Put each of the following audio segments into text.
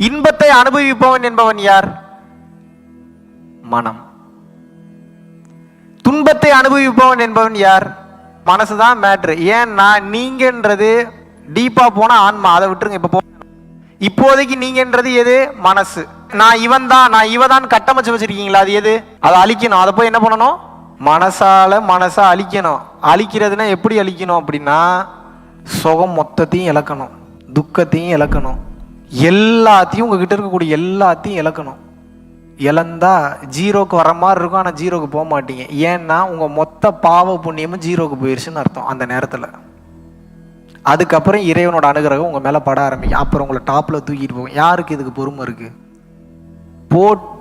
இன்பத்தை அனுபவிப்பவன் என்பவன் யார்? மனம். துன்பத்தை அனுபவிப்பவன் என்பவன் யார்? மனசுதான் மேட்ரு ஏன்னா நீங்கன்றது டீப்பா போனால் ஆன்மா. அதை விட்டுருங்க இப்ப போ. இப்போதைக்கு நீங்கன்றது எது? மனசு. நான் இவன் தான் நான் இவ தான் கட்டமைச்சு வச்சிருக்கீங்களா? அது எது? அதை அழிக்கணும். அதை போய் என்ன பண்ணணும்? மனசால மனசா அழிக்கணும். அழிக்கிறதுனா எப்படி அழிக்கணும் அப்படின்னா சுகம் மொத்தத்தையும் இழக்கணும். துக்கத்தையும் இழக்கணும். எல்லாத்தையும் உங்ககிட்ட இருக்கக்கூடிய எல்லாத்தையும் இழக்கணும். இழந்தா ஜீரோக்கு வர மாதிரி இருக்கும் ஆனால் ஜீரோக்கு போக மாட்டீங்க. ஏன்னா உங்கள் மொத்த பாவ புண்ணியமும் ஜீரோக்கு போயிருச்சுன்னு அர்த்தம் அந்த நேரத்தில். அதுக்கப்புறம் இறைவனோட அனுகிரகம் உங்கள் மேலே பட ஆரம்பிக்கும். அப்புறம் உங்களை டாப்பில் தூக்கிட்டு போகும். யாருக்கு இதுக்கு பொறுமை இருக்குது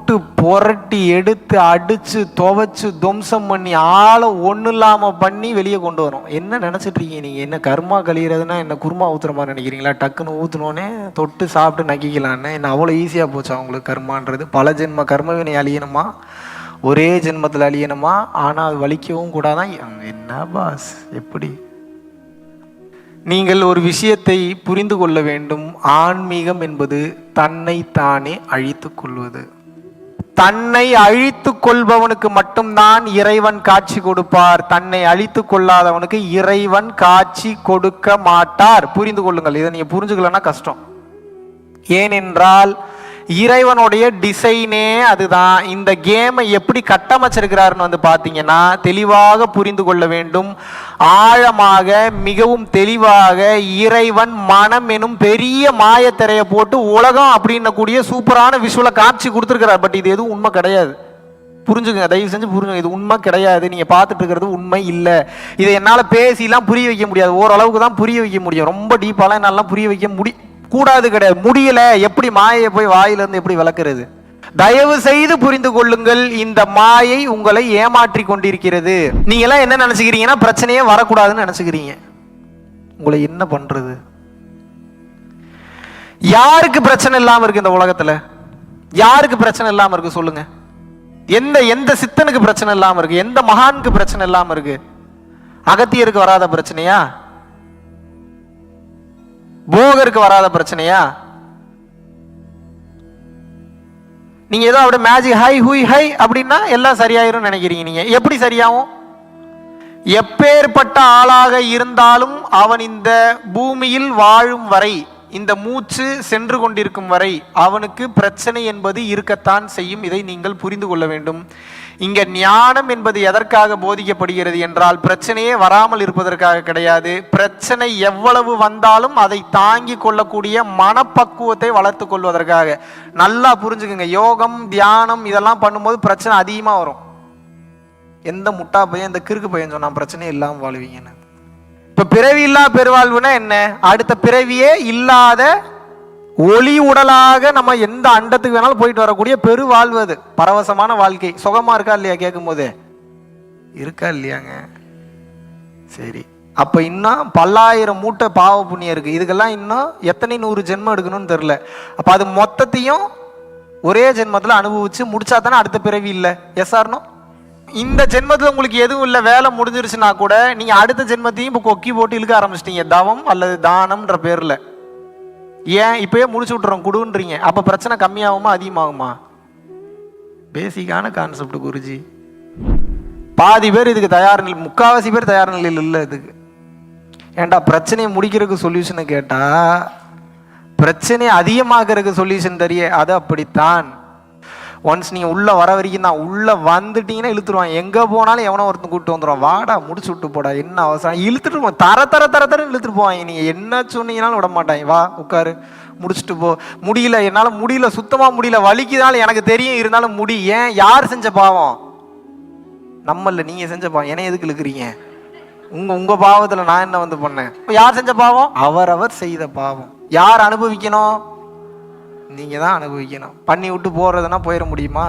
போட்டு புரட்டி எடுத்து அடித்து துவைச்சு துவம்சம் பண்ணி ஆளை ஒன்றும் இல்லாமல் பண்ணி வெளியே கொண்டு வரும். என்ன நினச்சிட்டு இருக்கீங்க நீங்கள் என்ன கர்மா கழிகிறதுனா என்ன குருமா ஊற்றுற மாதிரி நினைக்கிறீங்களா? டக்குன்னு ஊற்றுனோன்னே தொட்டு சாப்பிட்டு நக்கிக்கலான்னு. என்ன அவ்வளோ ஈஸியாக போச்சு அவங்களுக்கு கர்மான்றது. பல ஜென்ம கர்மவினை அழியணுமா? ஒரே ஜென்மத்தில் அழியணுமா? ஆனால் அது வலிக்கவும் கூடாதான் என்ன பாஸ் எப்படி? நீங்கள் ஒரு விஷயத்தை புரிந்து கொள்ள வேண்டும். ஆன்மீகம் என்பது தன்னை தானே கொள்வது. தன்னை அழித்து கொள்பவனுக்கு மட்டும்தான் இறைவன் காட்சி கொடுப்பார். தன்னை அழித்து கொள்ளாதவனுக்கு இறைவன் காட்சி கொடுக்க மாட்டார். புரிந்து கொள்ளுங்கள். இதை நீங்க புரிஞ்சுக்கலன்னா கஷ்டம். ஏனென்றால் இறைவனுடைய டிசைனே அதுதான். இந்த கேமை எப்படி கட்டமைச்சிருக்கிறாருன்னு வந்து பார்த்தீங்கன்னா தெளிவாக புரிந்து கொள்ள வேண்டும். ஆழமாக மிகவும் தெளிவாக இறைவன் மனம் எனும் பெரிய மாயத்திரையை போட்டு உலகம் அப்படின்னக்கூடிய சூப்பரான விஷுவலை காட்சி கொடுத்துருக்கிறார். பட் இது எதுவும் உண்மை கிடையாது. புரிஞ்சுக்கங்க. தயவு செஞ்சு புரிஞ்சுங்க இது உண்மை கிடையாது. நீங்கள் பார்த்துட்டு இருக்கிறது உண்மை இல்லை. இதை என்னால் பேசிலாம் புரிய வைக்க முடியாது. ஓரளவுக்கு தான் புரிய வைக்க முடியும். ரொம்ப டீப்பாலாம் என்னாலாம் புரிய வைக்க முடியும் கூடாது கிடையாது. முடியல எப்படி மாயை போய் வாயிலிருந்து எப்படி விளக்குறது? தயவு செய்து புரிந்து கொள்ளுங்கள் இந்த மாயை உங்களை ஏமாற்றி கொண்டிருக்கிறது. நீங்க எல்லாம் என்ன நினைச்சுக்கிறீங்கன்னா பிரச்சனையே வரக்கூடாதுன்னு நினைச்சுக்கிறீங்க. உங்களை என்ன பண்றது? யாருக்கு பிரச்சனை இல்லாம இருக்கு இந்த உலகத்துல? யாருக்கு பிரச்சனை இல்லாம இருக்கு சொல்லுங்க. எந்த எந்த சித்தனுக்கு பிரச்சனை இல்லாம இருக்கு? எந்த மகானுக்கு பிரச்சனை இல்லாம இருக்கு? அகத்தியருக்கு வராத பிரச்சனையா? போகருக்கு வராத பிரச்சனையா? நீங்க ஏதோ அப்படி மேஜிக் ஹை ஹூய் ஹை அப்படின்னா எல்லாம் சரியாயிரும் நினைக்கிறீங்க நீங்க. எப்படி சரியாகும்? எப்பேற்பட்ட ஆளாக இருந்தாலும் அவன் இந்த பூமியில் வாழும் வரை இந்த மூச்சு சென்று கொண்டிருக்கும் வரை அவனுக்கு பிரச்சனை என்பது இருக்கத்தான் செய்யும். இதை நீங்கள் புரிந்து கொள்ள வேண்டும். இங்க ஞானம் என்பது எதற்காக போதிக்கப்படுகிறது என்றால் பிரச்சனையே வராமல் இருப்பதற்காக கிடையாது. பிரச்சனை எவ்வளவு வந்தாலும் அதை தாங்கி கொள்ளக்கூடிய மனப்பக்குவத்தை வளர்த்து கொள்வதற்காக. நல்லா புரிஞ்சுக்குங்க. யோகம் தியானம் இதெல்லாம் பண்ணும்போது பிரச்சனை அதிகமாக வரும். எந்த முட்டா பையன் இந்த கிறுக்கு பையன் சொன்னான் பிரச்சனையே இல்லாமல் வாழ்வீங்கன்னு. இப்ப பிறவி இல்லா பெருவாழ்வுனா என்ன? அடுத்த பிறவியே இல்லாத ஒளி உடலாக நம்ம எந்த அண்டத்துக்கு வேணாலும் போயிட்டு வரக்கூடிய பெரு வாழ்வு அது. பரவசமான வாழ்க்கை. சுகமா இருக்கா இல்லையா கேட்கும் போது இருக்கா இல்லையாங்க. சரி. அப்ப இன்னும் பல்லாயிரம் மூட்டை பாவ புண்ணியம் இருக்கு. இதுக்கெல்லாம் இன்னும் எத்தனை நூறு ஜென்மம் எடுக்கணும்னு தெரில அப்ப அது மொத்தத்தையும் ஒரே ஜென்மத்தில் அனுபவிச்சு முடிச்சா தானே அடுத்த பிறவி இல்லை. எஸ் ஆர்னோ இந்த ஜென்மத்தில் உங்களுக்கு எதுவும் இல்லை. வேலை முடிஞ்சிருச்சுன்னா கூட நீங்க அடுத்த ஜென்மத்தையும் இப்போ கொக்கி போட்டு இழுக்க ஆரம்பிச்சிட்டீங்க. தவம் அல்லது தானம்ன்ற பேர்ல. ஏன் இப்பயே முடிச்சு விட்டுறோம் கொடுன்றீங்க. அப்ப பிரச்சனை கம்மியாகுமா அதிகமாகுமா? பேசிக்கான கான்செப்ட் குருஜி. பாதி பேர் இதுக்கு தயார் நிலை முக்காவாசி பேர் தயார் நிலையில் இல்லை இதுக்கு. ஏன்டா பிரச்சனையை முடிக்கிறதுக்கு சொல்யூஷனை கேட்டா பிரச்சனையை அதிகமாகிறதுக்கு சொல்யூஷன் தெரிய அது அப்படித்தான். ஒன்ஸ் நீங்கள் உள்ளே வர வரைக்கும் தான் உள்ளே வந்துட்டீங்கன்னா இழுத்துருவான். எங்கே போனாலும் எவனோ ஒருத்தன் கூப்பிட்டு வந்துடுவான் வாடா முடிச்சு விட்டு போடா என்ன அவசரம்? இழுத்துட்டு போவான் தர தர தர தர இழுத்துட்டு போவாங்க. நீங்கள் என்ன சொன்னீங்கனாலும் விட மாட்டாங்க. வா உட்காரு. முடிச்சுட்டு போ. முடியல என்னால் முடியல சுத்தமாக முடியல. வலிக்குதாலும் எனக்கு தெரியும் இருந்தாலும் முடி. ஏன்? யார் செஞ்ச பாவம்? நம்மள நீங்கள் செஞ்ச பாவம். என்னை எதுக்கு இழுக்கிறீங்க? உங்க உங்க பாவத்துல நான் என்ன வந்து பண்ணேன்? யார் செஞ்ச பாவம்? அவரவர் செய்த பாவம். யார் அனுபவிக்கணும்? நீங்க தான் அனுபவிக்கணும். பண்ணி விட்டு போகிறதுனா போயிட முடியுமா?